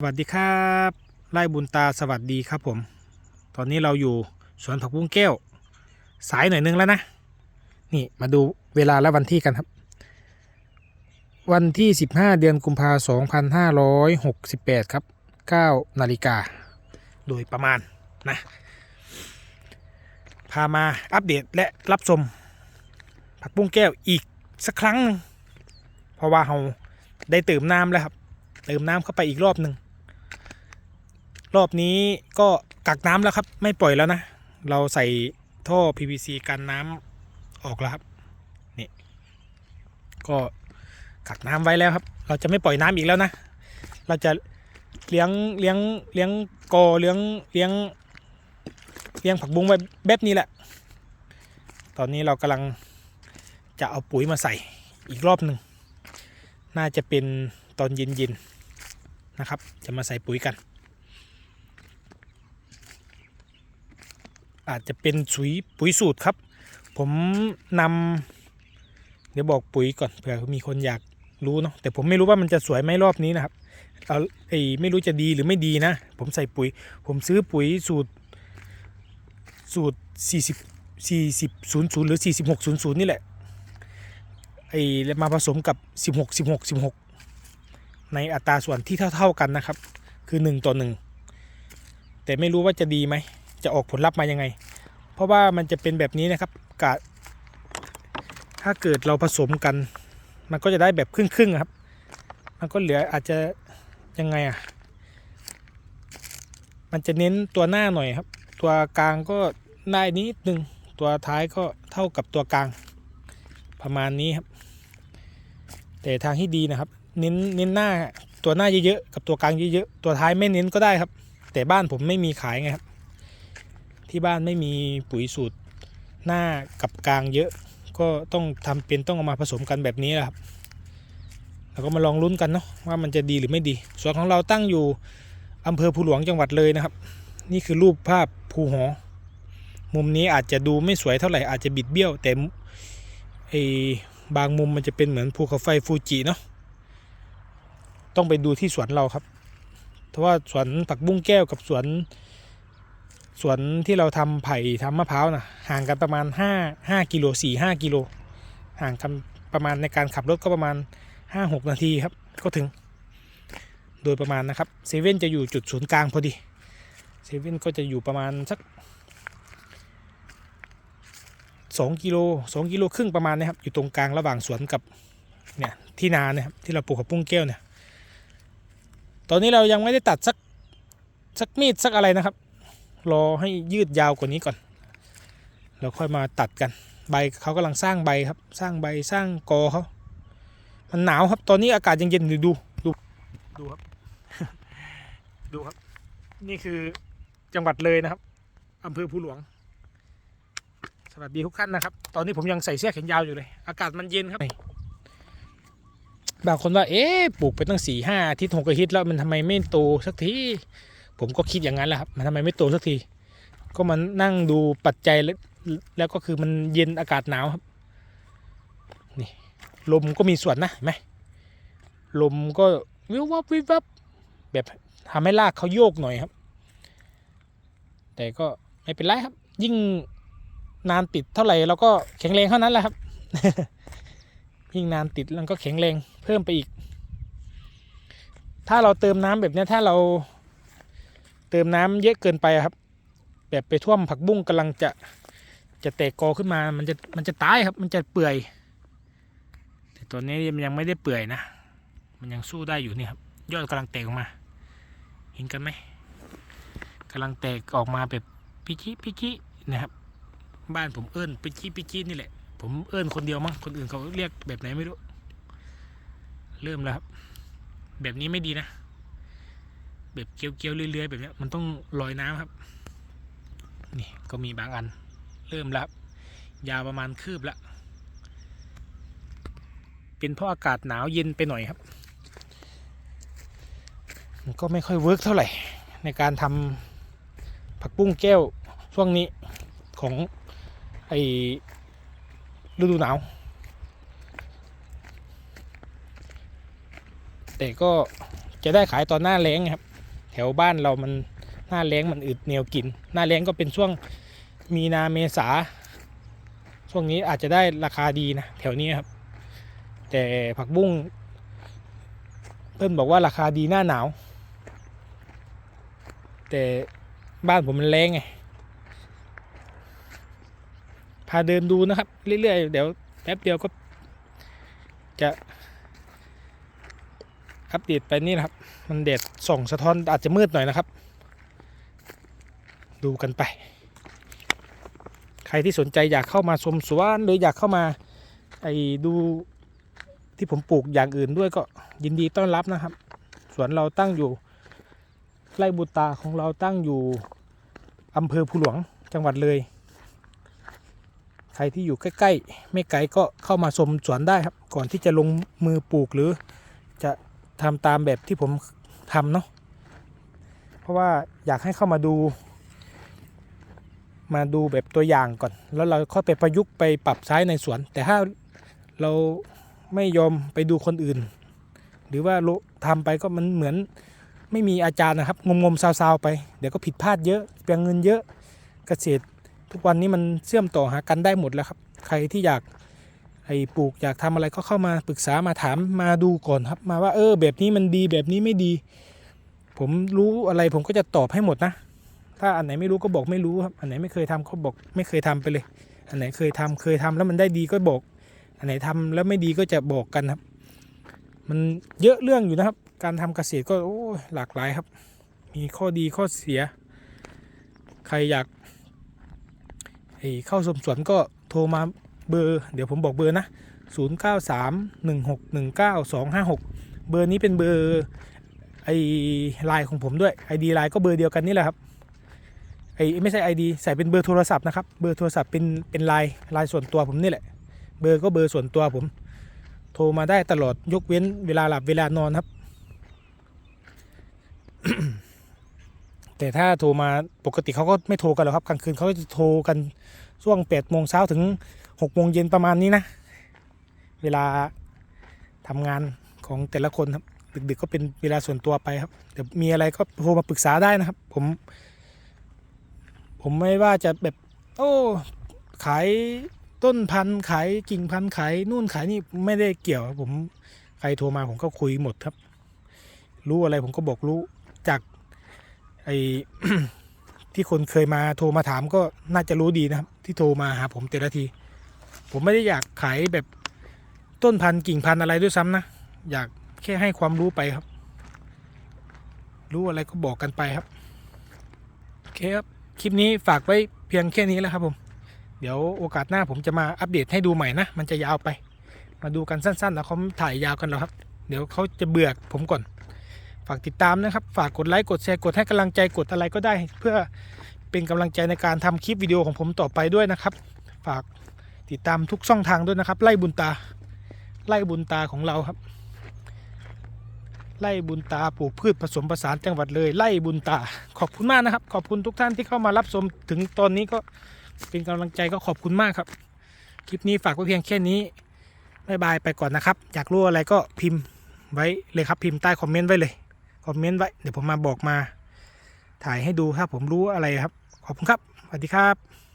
สวัสดีครับไล่บุญตาสวัสดีครับผม ตอนนี้เราอยู่สวนผักบุ้งแก้ว สายหน่อยนึงแล้วนะ นี่มาดูเวลาและวันที่กันครับ วันที่ 15 เดือนกุมภาพันธ์2568ครับ9นาฬิกา โดยประมาณนะ พามาอัปเดตและรับชมผักบุ้งแก้วอีกสักครั้งหนึ่งเพราะว่าเราได้เติมน้ำแล้วครับ เติมน้ำเข้าไปอีกรอบหนึ่ง รอบนี้ก็กักน้ำแล้วครับ ไม่ปล่อยแล้วนะ เราใส่ท่อ PVC กันน้ำออกแล้วครับนี่ก็กักน้ำไว้แล้วครับ เราจะไม่ปล่อยน้ำอีกแล้วนะ เราจะเลี้ยงเลี้ยงเลี้ยงกอเลี้ยงเลี้ยงเลี้ยงผักบุ้งไว้แบบนี้แหละ ตอนนี้เรากำลังจะเอาปุ๋ยมาใส่อีกรอบหนึ่งน่าจะเป็นตอนเย็นๆนะครับ จะมาใส่ปุ๋ยกัน อาจจะเป็นสุยปุ๋ยสูตรครับ ผมนำเดี๋ยวบอกปุ๋ยก่อนเผื่อมีคนอยากรู้เนาะแต่ผมไม่รู้ว่ามันจะสวยไหมรอบนี้นะครับเอาไอ้ไม่รู้จะดีหรือไม่ดีนะ ผมใส่ปุ๋ย ผมซื้อปุ๋ยสูตร สูตร 40 40 00 หรือ 46 00 นี่แหละไอ้แล้วมาผสมกับ 16 16 16 ในอัตราส่วนที่เท่า ๆกันนะครับ คือ 1 ต่อ 1 แต่ไม่รู้ว่าจะดีไหม จะออกผลลัพธ์มายังไง เพราะว่ามันจะเป็นแบบนี้นะครับกะถ้าเกิดเราผสมกัน มันก็จะได้แบบครึ่งๆอะครับ มันก็เหลืออาจจะยังไงอะ มันจะเน้นตัวหน้าหน่อยครับ ตัวกลางก็ได้นิดนึงตัวท้ายก็เท่ากับตัวกลางประมาณนี้ครับ แต่ทางที่ดีนะครับ เน้นเน้นหน้าตัวหน้าเยอะๆกับตัวกลางเยอะๆตัวท้ายไม่เน้นก็ได้ครับ แต่บ้านผมไม่มีขายไงครับ ที่บ้านไม่มีปุ๋ยสูตรหน้ากับกลางเยอะ ก็ต้องทำเป็นต้องเอามาผสมกันแบบนี้แหละครับแล้วก็มาลองลุ้นกันเนาะว่ามันจะดีหรือไม่ดี สวนของเราตั้งอยู่อำเภอภูหลวงจังหวัดเลยนะครับ นี่คือรูปภาพภูหอ มุมนี้อาจจะดูไม่สวยเท่าไหร่อาจจะบิดเบี้ยว แต่ไอ้บางมุมมันจะเป็นเหมือนภูเขาไฟฟูจิเนาะต้องไปดูที่สวนเราครับเพราะว่าสวนผักบุ้งแก้วกับสวน สวนที่เราทำไผ่ทำมะพร้าวนะห่างกันประมาณ5 5กิโล4 5กิโลห่างกันประมาณในการขับรถก็ประมาณ 5 6 นาทีครับ ก็ถึง โดยประมาณนะครับเซเว่นจะอยู่จุดศูนย์กลางพอดีเซเว่นก็จะอยู่ประมาณสัก2กิโล2กิโลครึ่งประมาณนี้ครับอยู่ตรงกลางระหว่างสวนกับเนี่ยที่นาเนี่ยครับที่เราปลูกกับปุ้งแก้วเนี่ยตอนนี้เรายังไม่ได้ตัดสักสักมีดสักอะไรนะครับ รอให้ยืดยาวกว่านี้ก่อนแล้วค่อยมาตัดกัน ใบเขากำลังสร้างใบครับ สร้างใบสร้างกอเขามันหนาวครับ ตอนนี้อากาศยังเย็นอยู่ดูดูดูครับ ดูครับ นี่คือจังหวัดเลยนะครับอำเภอภูหลวง สวัสดีทุกท่านนะครับ ตอนนี้ผมยังใส่เสื้อแขนยาวอยู่เลย อากาศมันเย็นครับบางคนว่า เอ๊ะปลูกไปตั้งสี่ห้าทิตย์หกอาทิตย์แล้วมันทำไมไม่โตสักที ผมก็คิดอย่างนั้นแหละครับ มันทำไมไม่โตสักที ก็มันนั่งดูปัจจัยแล้วก็คือมันเย็นอากาศหนาวครับ นี่ลมก็มีส่วนนะเห็นไหมลมก็วิววับวิววับแบบทำให้รากเขาโยกหน่อยครับ แต่ก็ไม่เป็นไรครับ ยิ่งนานติดเท่าไหร่เราก็แข็งแรงเท่านั้นแหละครับ ยิ่งนานติดมันก็แข็งแรงเพิ่มไปอีก ถ้าเราเติมน้ำแบบนี้ถ้าเรา เติมน้ำเยอะเกินไปครับ แบบไปท่วมผักบุ้งกำลังจะจะแตกกอขึ้นมามันจะมันจะตายครับ มันจะเปื่อย แต่ตัวนี้มันยังไม่ได้เปื่อยนะ มันยังสู้ได้อยู่นี่ครับยอดกำลังแตกออกมา เห็นกันไหมกำลังแตกออกมาแบบพิชิพิชินะครับ บ้านผมเอิ้นพิชิพิชินี่แหละ ผมเอิ้นคนเดียวมั้งคนอื่นเขาเรียกแบบไหนไม่รู้ เริ่มแล้วครับ แบบนี้ไม่ดีนะ แบบเกี้ยวๆเรื่อยๆแบบนี้มันต้องลอยน้ำครับ นี่ก็มีบางอัน เริ่มแล้วยาวประมาณคืบละเป็นเพราะอากาศหนาวเย็นไปหน่อยครับมันก็ไม่ค่อยเวิร์กเท่าไหร่ ในการทำผักบุ้งแก้วช่วงนี้ของไอฤดูหนาว แต่ก็จะได้ขายตอนหน้าแล้งครับ วบ้านเรามันหน้าแล้งมันอึดเหนียวกิน หน้าแล้งก็เป็นช่วงมีนาเมษา ช่วงนี้อาจจะได้ราคาดีนะแถวนี้ครับ แต่ผักบุ้งเพิ่นบอกว่าราคาดีหน้าหนาว แต่บ้านผมมันแรงไง พาเดินดูนะครับ เรื่อยๆ เดี๋ยวแป๊บเดียวก็จะ อัปเดตไปนี่นะครับ มันแดดส่งสะท้อนอาจจะมืดหน่อยนะครับ ดูกันไป ใครที่สนใจอยากเข้ามาชมสวนหรืออยากเข้ามาไอ้ดูที่ผมปลูกอย่างอื่นด้วยก็ยินดีต้อนรับนะครับ สวนเราตั้งอยู่ไร่บุตาของเราตั้งอยู่อำเภอภูหลวงจังหวัดเลย ใครที่อยู่ใกล้ ๆ ไม่ไกลก็เข้ามาชมสวนได้ครับ ก่อนที่จะลงมือปลูกหรือจะ ทำตามแบบที่ผมทำเนาะเพราะว่าอยากให้เข้ามาดู มาดูแบบตัวอย่างก่อน แล้วเราค่อยไปประยุกต์ไปปรับใช้ในสวน แต่ถ้าเราไม่ยอมไปดูคนอื่น หรือว่าโลทำไปก็มันเหมือนไม่มีอาจารย์นะครับ งมๆซาวๆไป เดี๋ยวก็ผิดพลาดเยอะเปลียงเงินเยอะเกษตร ทุกวันนี้มันเชื่อมต่อหากันได้หมดแล้วครับ ใครที่อยาก ไอ้ปลูกอยากทำอะไรก็เข้ามาปรึกษามาถามมาดูก่อนครับมาว่าเออ แบบนี้มันดีแบบนี้ไม่ดี ผมรู้อะไรผมก็จะตอบให้หมดนะ ถ้าอันไหนไม่รู้ก็บอกไม่รู้ครับ อันไหนไม่เคยทำก็บอกไม่เคยทำไปเลย อันไหนเคยทำเคยทำแล้วมันได้ดีก็บอก อันไหนทำแล้วไม่ดีก็จะบอกกันครับ มันเยอะเรื่องอยู่นะครับ การทำเกษตรก็โอ้หลากหลายครับ มีข้อดีข้อเสีย ใครอยากเข้าสมสวนก็โทรมา เบอร์เดี๋ยวผมบอกเบอร์นะ 0 9 3 1 6 1 9 2 5 6 เบอร์นี้เป็นเบอร์ไอไลน์ของผมด้วย ID ไลน์ก็เบอร์เดียวกันนี่แหละครับไอไม่ใช่ ID ใส่เป็นเบอร์โทรศัพท์นะครับ เบอร์โทรศัพท์เป็นเป็นไลน์ไลน์ส่วนตัวผมนี่แหละ เบอร์ก็เบอร์ส่วนตัวผม โทรมาได้ตลอดยกเว้นเวลาหลับเวลานอนครับ แต่ถ้าโทรมาปกติเขาก็ไม่โทรกันหรอกครับกลางคืนเขาก็จะโทรกันช่วง8ปดโมงเช้าถึง 6กโมงเย็นประมาณนี้นะ เวลาทำงานของแต่ละคนครับ ดึกๆก็เป็นเวลาส่วนตัวไปครับเดี๋ยวมีอะไรก็โทรมาปรึกษาได้นะครับ ผม ผมไม่ว่าจะแบบ โอ้ขายต้นพันธุ์ขายกิ่งพันธุ์ขายนู่นขายนี่ไม่ได้เกี่ยวผมใครโทรมาผมก็คุยหมดครับ รู้อะไรผมก็บอกรู้จากไอ้ที่คนเคยมาโทรมาถามก็น่าจะรู้ดีนะครับ ที่โทรมาหาผมแต่ละที ผมไม่ได้อยากขายแบบต้นพันธุ์กิ่งพันธุ์อะไรด้วยซ้ำนะ อยากแค่ให้ความรู้ไปครับ รู้อะไรก็บอกกันไปครับ โอเคครับ คลิปนี้ฝากไว้เพียงแค่นี้แล้วครับผม เดี๋ยวโอกาสหน้าผมจะมาอัปเดตให้ดูใหม่นะ มันจะยาวไป มาดูกันสั้นๆ แล้วเขาถ่ายยาวกันแล้วครับ เดี๋ยวเขาจะเบื่อผมก่อน ฝากติดตามนะครับ ฝากกดไลค์ กดแชร์ กดให้กำลังใจ กดอะไรก็ได้ เพื่อเป็นกำลังใจในการทำคลิปวิดีโอของผมต่อไปด้วยนะครับ ฝาก ติดตามทุกช่องทางด้วยนะครับ ไล่บุญตา ไล่บุญตาของเราครับ ไล่บุญตาปลูกพืชผสมผสานจังหวัดเลย ไล่บุญตา ขอบคุณมากนะครับ ขอบคุณทุกท่านที่เข้ามารับชมถึงตอนนี้ก็เป็นกำลังใจก็ขอบคุณมากครับ คลิปนี้ฝากไว้เพียงแค่นี้บายบายไปก่อนนะครับ อยากรู้อะไรก็พิมพ์ไว้เลยครับพิมพ์ใต้คอมเมนต์ไว้เลยคอมเมนต์ไว้เดี๋ยวผมมาบอกมา ถ่ายให้ดูถ้าผมรู้อะไรครับ ขอบคุณครับสวัสดีครับ